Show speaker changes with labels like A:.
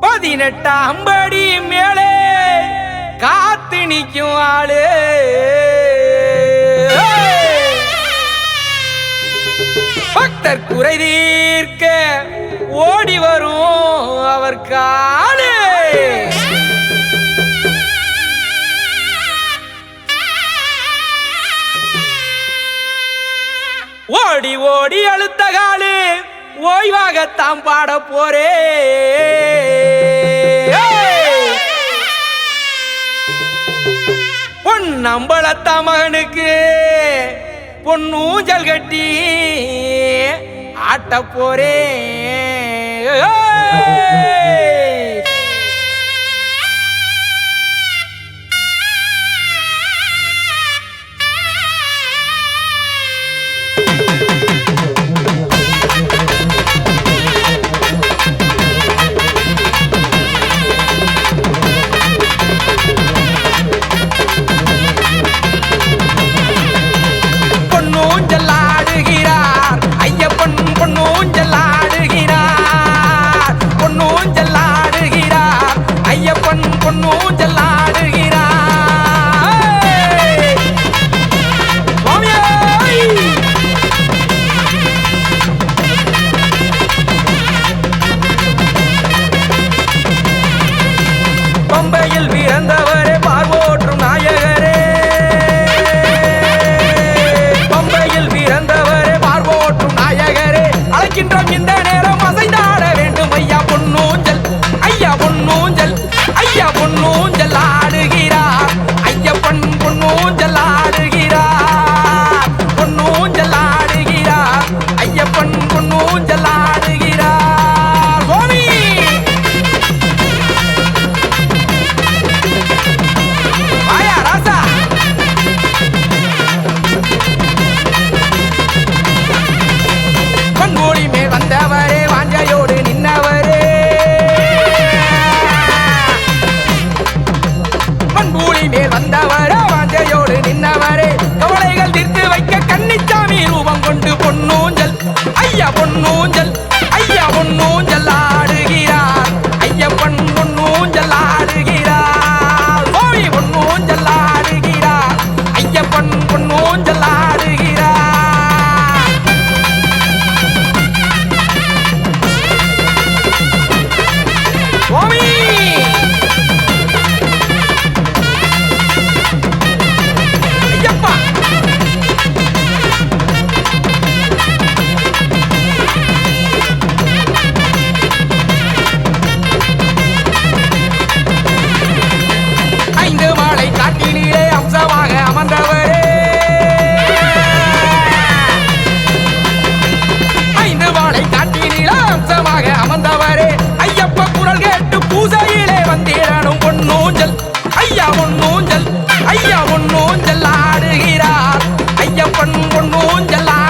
A: பதினெட்டாம் படி மேலே காத்து நிற்கும் ஆளு. பக்தர் குறை தீர்க்க ஓடி வரும் அவர் காலே. ஓடி ஓடி அழுத்த காலு. ஓய்வாகத்தான் பாட போறே. நம்பளத்தா மகனுக்கு பொன்னூஞ்சல் கட்டி ஆட்ட போறேன். ஊஞ்சல் ஆடு. நூஞ்சலா คนนู้นจะลา